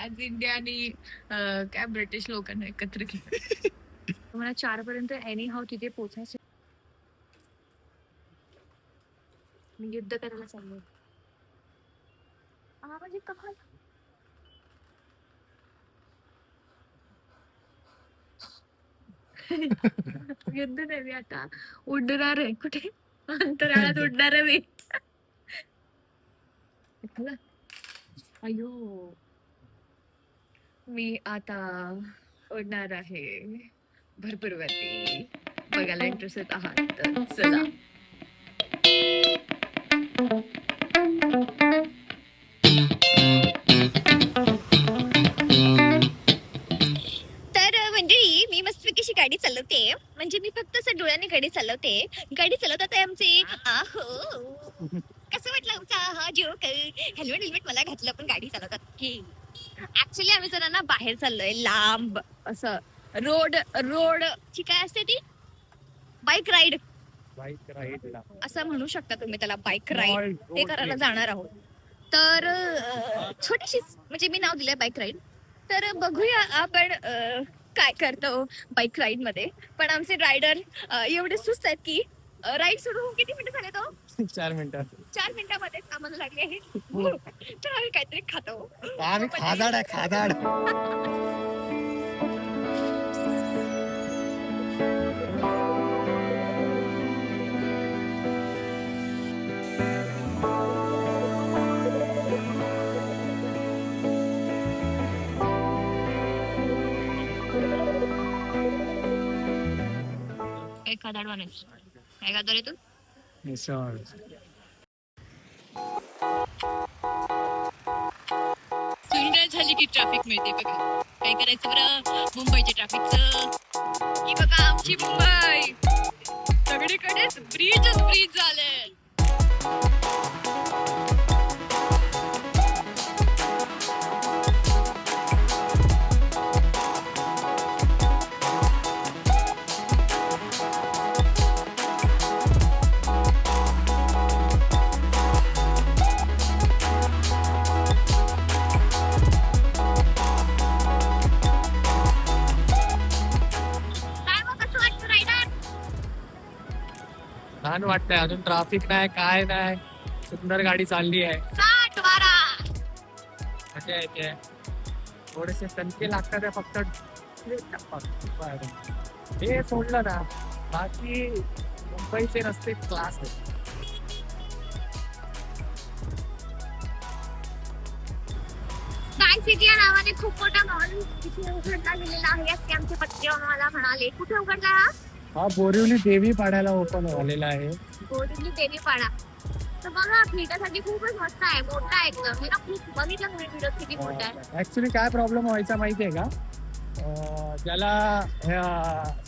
आज इंडिया आणि अं, काय ब्रिटिश लोकांना एकत्र केलं. मला चार पर्यंत एनी हाव तिथे पोहोचायचं. मी युद्ध करायला चाललो म्हणजे कमाल युद्ध नाही मी आता उडणार आहे कुठे? अंतराळात उडणार आहे मी. ऐकलं? अयो मी आता उडणार आहे भरपूर वरती बघायला इंटरेस्टेड आहात. तर चला. तर मंडळी मी मस्तपैकी गाडी चालवते. म्हणजे मी फक्त असं डोळ्याने गाडी चालवते. गाडी चालवतात आहे आमचे आहो. कसं वाटलं आमचा हा जोक हेल्मेट हेल्मेट मला घातलं पण गाडी चालवतात की. ऍक्च्युली आम्ही जरा ना बाहेर चाललोय लांब असं. रोड रोड ची काय असते ती? बाईक राईड बाईक राईडला असं म्हणू शकता तुम्ही त्याला बाईक राईड ते करायला जाणार आहोत. तर छोटीशीच म्हणजे मी नाव दिलंय बाईक राईड तर बघूया आपण काय करतो बाईक राईडमध्ये. पण आमचे रायडर एवढे सुस्त आहेत की राईड सुरू होऊन किती मिनिटं झाले तो? चार मिनिटं. चार मिनिटामध्ये आम्हाला लागले आहे तर आम्ही काहीतरी खातो. आम्ही खादाड आहे खादाड. एखादा मिसळ सुंदर झाली की ट्रॅफिक मिळते बघा. काय करायचं बरं? मुंबईच्या ट्रॅफिकचं ही बघा आमची मुंबई. सगळीकडेच ब्रिजच ब्रिज झाले छान वाटतंय अजून ट्राफिक नाही काय नाही. सुंदर गाडी चालली आहे. मजा येते थोडेसे तणके लागतात फक्त. हे सोडलं ना. बाकी मुंबईचे रस्ते क्लास आहेत. सिटी या नावाने खूप मोठा मॉल इथे उघडला गेलेला आहे असे आमचे पत्ते मला म्हणाले. कुठे उघडला हा? हा बोरिवली देवी पाड्याला ओपन झालेला आहे. बोरिवली देवीपाडा तर बघा फिरण्यासाठी खूपच मस्त आहे मोठा आहे एकदम. मी ना खूप बघितलं व्हिडिओ किती मोठा आहे. ऍक्च्युली काय प्रॉब्लेम व्हायचा माहितीये का? अं, ज्याला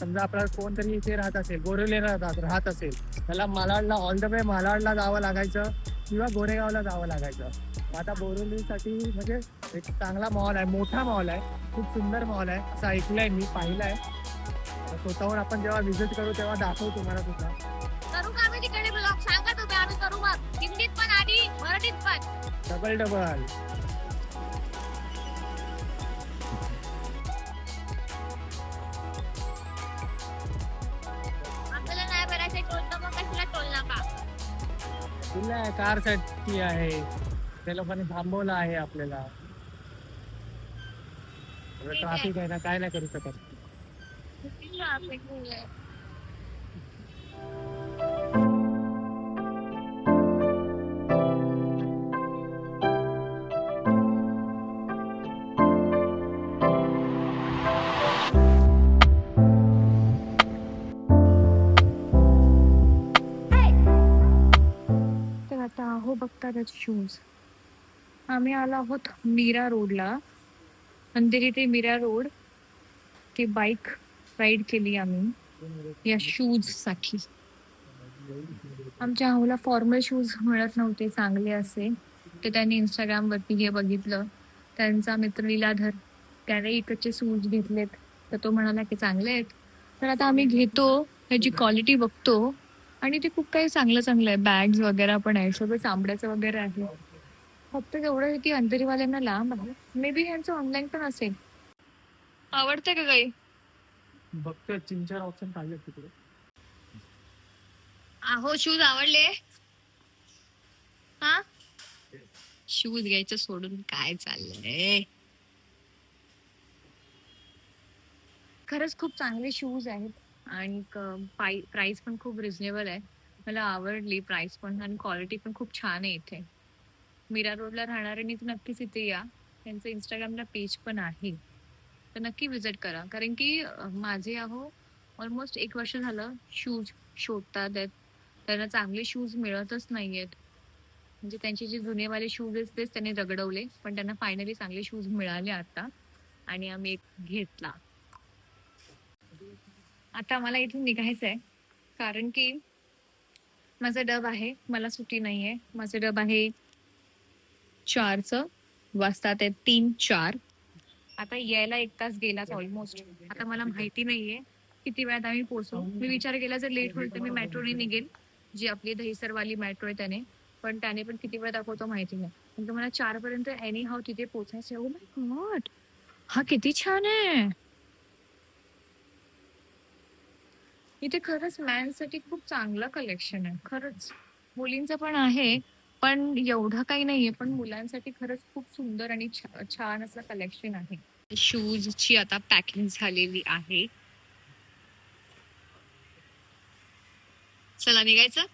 समजा आपला कोणतरी इथे राहत असेल बोरिवली राहत राहत असेल त्याला मालाडला ऑल द वे मालाडला जावं लागायचं किंवा गोरेगावला जावं लागायचं. आता बोरिवलीसाठी म्हणजे एक चांगला मॉल आहे मोठा मॉल आहे खूप सुंदर मॉल आहे असं ऐकलंय मी पाहिलंय. स्वतःहून आपण जेव्हा व्हिजिट करू तेव्हा दाखवू तुम्हाला सुद्धा. करू का आम्ही तिकडे ब्लॉग सांगा तुम्ही आम्ही करू मग. हिंदीत पण आणि मराठीत पण. डबल डबल आपल्याला नाही भरायचं टोल तर मग कशाला टोल नका? दिलं आहे आहे. त्या लोकांनी थांबवलं आहे आपल्याला. ट्राफिक आहे. ना काय नाही करू शकत. आहे. तर आता अहो बघतातच शूज आम्ही आलो आहोत मीरा रोडला अंधेरी ते मीरा रोड ती बाईक राईड केली आम्ही या शूजसाठी. आमच्या हाऊला फॉर्मल शूज मिळत नव्हते चांगले असे. तर त्यांनी इंस्टाग्राम वरती हे बघितलं. त्यांचा मित्र लीलाधर त्याने इकडचे शूज घेतलेत. तर तो म्हणाला की चांगले आहेत. तर आता आम्ही घेतो ह्याची क्वालिटी बघतो. आणि ते खूप काही चांगलं चांगलं आहे. बॅग्स वगैरे पण आहे सगळं चांबड्याचं वगैरे आहे. फक्त एवढं ती अंधेरीवाल्यांना लांब आहे. मे बी ह्यांचं ऑनलाईन पण असेल. आवडतं का काही? बघतोय तीन चार ऑप्शन पाहिजे तिकडे. अहो शूज आवडले? हा? शूज घ्यायचं सोडून काय चाललंय? खरंच खूप चांगले शूज आहेत आणि प्राइस पण खूप रिझनेबल आहे. मला आवडली प्राइस पण आणि क्वालिटी पण खूप छान आहे इथे. मीरा रोडला राहणाऱ्यांनी तर नक्कीच इथे या. त्यांचं इंस्टाग्रामला पेज पण आहे. तर नक्की विजिट करा. कारण की माझे अहो ऑलमोस्ट एक वर्ष झालं शूज शोधतात आहेत. त्यांना चांगले शूज मिळतच नाहीयेत. म्हणजे त्यांचे जे जुनेवाले शूज आहेत तेच त्यांनी रगडवले. पण त्यांना फायनली चांगले शूज मिळाले आता. आणि आम्ही एक घेतला. आता मला इथून निघायचं आहे. कारण की माझा डब आहे. मला सुट्टी नाही आहे माझं डब आहे चारचं. वाजतात ते तीन चार. आता यायला एक तास गेलाच ऑलमोस्ट आता मला माहिती नाहीये. किती वेळात आम्ही पोहोचू? मी विचार केला जर लेट होईल तर मी मेट्रोने निघेल. जी आपली दहिसरवाली मेट्रो आहे त्याने. पण त्याने पण किती वेळ दाखवतो माहिती नाही. पण मला चार पर्यंत एनी हाव तिथे पोहोचायचं ओ माय गॉड oh हा किती छान आहे. इथे खरंच मॅनसाठी खूप चांगलं कलेक्शन आहे. खरंच. मुलींचं पण आहे. पण एवढं काही नाहीये पण मुलांसाठी खरंच खूप सुंदर आणि छान असं कलेक्शन आहे. शूजची आता पॅकिंग झालेली आहे. चला निघायचं?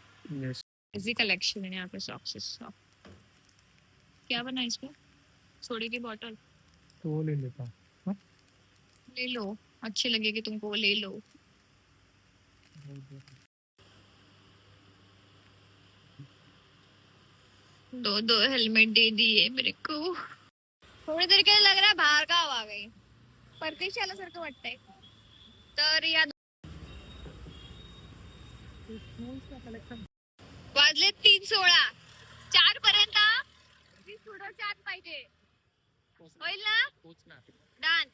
इजी कलेक्शन है यहाँ पे सॉक्सेस क्या बना इसमें? सोडे की बॉटल तो ले लेता ले लो. अच्छी लगेगी तुमको ले लो. दो दो हेलमेट दे दिए मेरे को। थोडी तरी काही लग रहा है बाहेर गाव आ गई। परदेशी आल्यासारखं वाटतंय। तर या वाजले तीन सोळा. चार पर्यंत वीस आत पाहिजे. होईल ना? डन.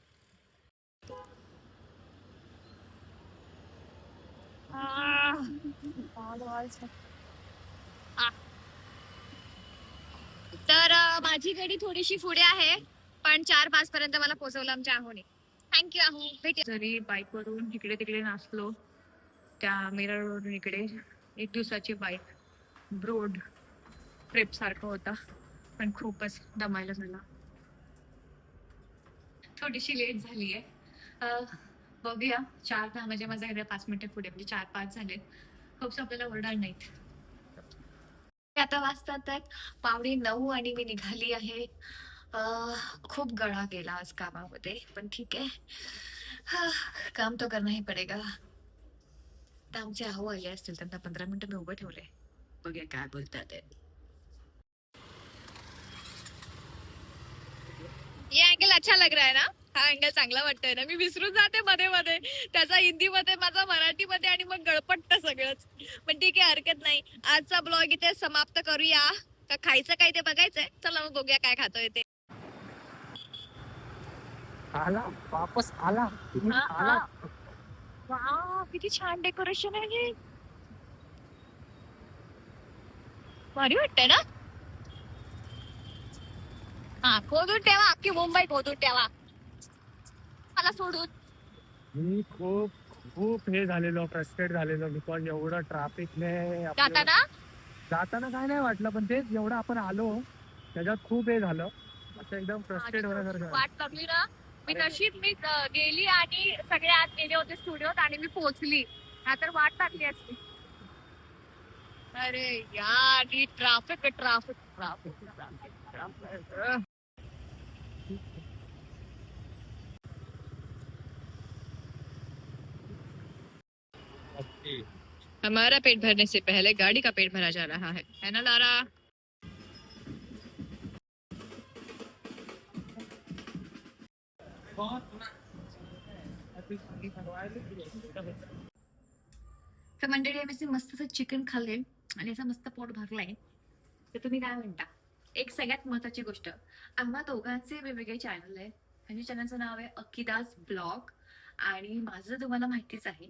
तर अं, माझी गाडी थोडीशी पुढे आहे पण चार पाच पर्यंत मला पोहोचवलं आमच्या आहोने. थँक्यू आहो. भेट जरी बाईक वरून इकडे तिकडे नाचलो त्या मिरर वरून इकडे. एक दिवसाची बाईक ब्रोड ट्रिप सारखं होता पण खूपच दमायला झाला. थोडीशी लेट झाली आहे बघूया चार दहा म्हणजे माझ्या घरी पाच मिनिटं पुढे म्हणजे चार पाच झाले खूप आपल्याला ओरडार नाहीत. आता वाजतात आहेत पावणे नऊ आणि मी निघाली आहे. खूप गळा गेला आज कामामध्ये पण ठीक आहे. हा, काम तो करना ही पडेगा. तर आमचे आहो आले असतील त्यांना पंधरा मिनिटं मी उभं ठेवले बघूया काय बोलतात ते. ये अँगल अच्छा लग रहा है ना? हा अँगल चांगला वाटतोय ना. मी विसरून जाते मध्ये मध्ये. त्याचा हिंदी मध्ये माझा मराठी मध्ये आणि मग गळपटत सगळंच. पण ठीक आहे हरकत नाही. आजचा ब्लॉग इथे समाप्त करूया. का खायचं काय ते बघायचंय. चला मग बघूया काय खातोय ते. आला. वापस आला. हा, आला. वाव, किती छान डेकोरेशन आहे भारी वाटतंय ना? हा खोदून ठेवा. अख्खी मुंबई खोदून ठेवा. मला सोडून. मी खूप खूप हे झालेलो फ्रस्ट्रेट झालेलो. बिकॉज एवढं ट्रॅफिकने जाताना? जाताना काय नाही वाटलं पण तेच एवढं आपण आलो त्याच्यात खूप हे झालं. असं एकदम फ्रस्ट्रेट होण्यासारखं झालं. वाट लागली ना मी नशीब मी गेली आणि सगळे आत गेले होते स्टुडिओत आणि मी पोहोचली. तर वाट लागली असती. अरे यार ट्रॅफिक ट्रॅफिक ट्रॅफिक हमारा पेट भरने से पहले गाड़ी का पेट भरा जा रहा है। है ना लारा? तर मंडळी आम्ही असे मस्त चिकन खाल्ले आणि असं मस्त पोट भरलाय. तर तुम्ही काय म्हणता? एक सगळ्यात महत्वाची गोष्ट. आम्हा दोघांचे वेगवेगळे चॅनल आहे त्यांच्या चॅनलचं नाव आहे अकिदास ब्लॉग. आणि माझं तुम्हाला माहितीच आहे.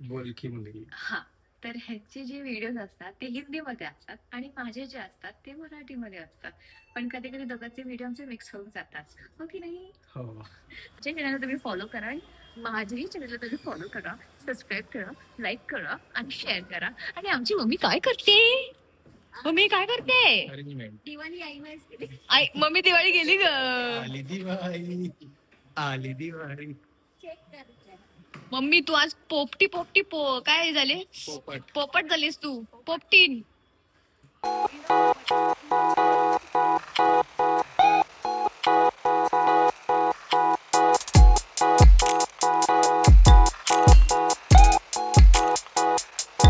हा तर ह्याचे जे व्हिडिओज असतात ते हिंदीमध्ये असतात आणि माझे जे असतात ते मराठीमध्ये असतात. पण कधी कधी दोघांचे व्हिडिओ आमचे मिक्स होऊन जातात. हो की नाही? हो. माझ्या चॅनलला तुम्ही फॉलो करा माझ्याही चॅनलला तुम्ही फॉलो करा सबस्क्राईब करा लाईक करा आणि शेअर करा. आणि आमची मम्मी काय करते? मम्मी काय करते? दिवाळी आई मम्मी दिवाळी गेली ग. आली दिवाळी. आली मम्मी तू आज पोपटी पोपटी पो काय झाले? पोपट. झालीस तू. पोपटीन.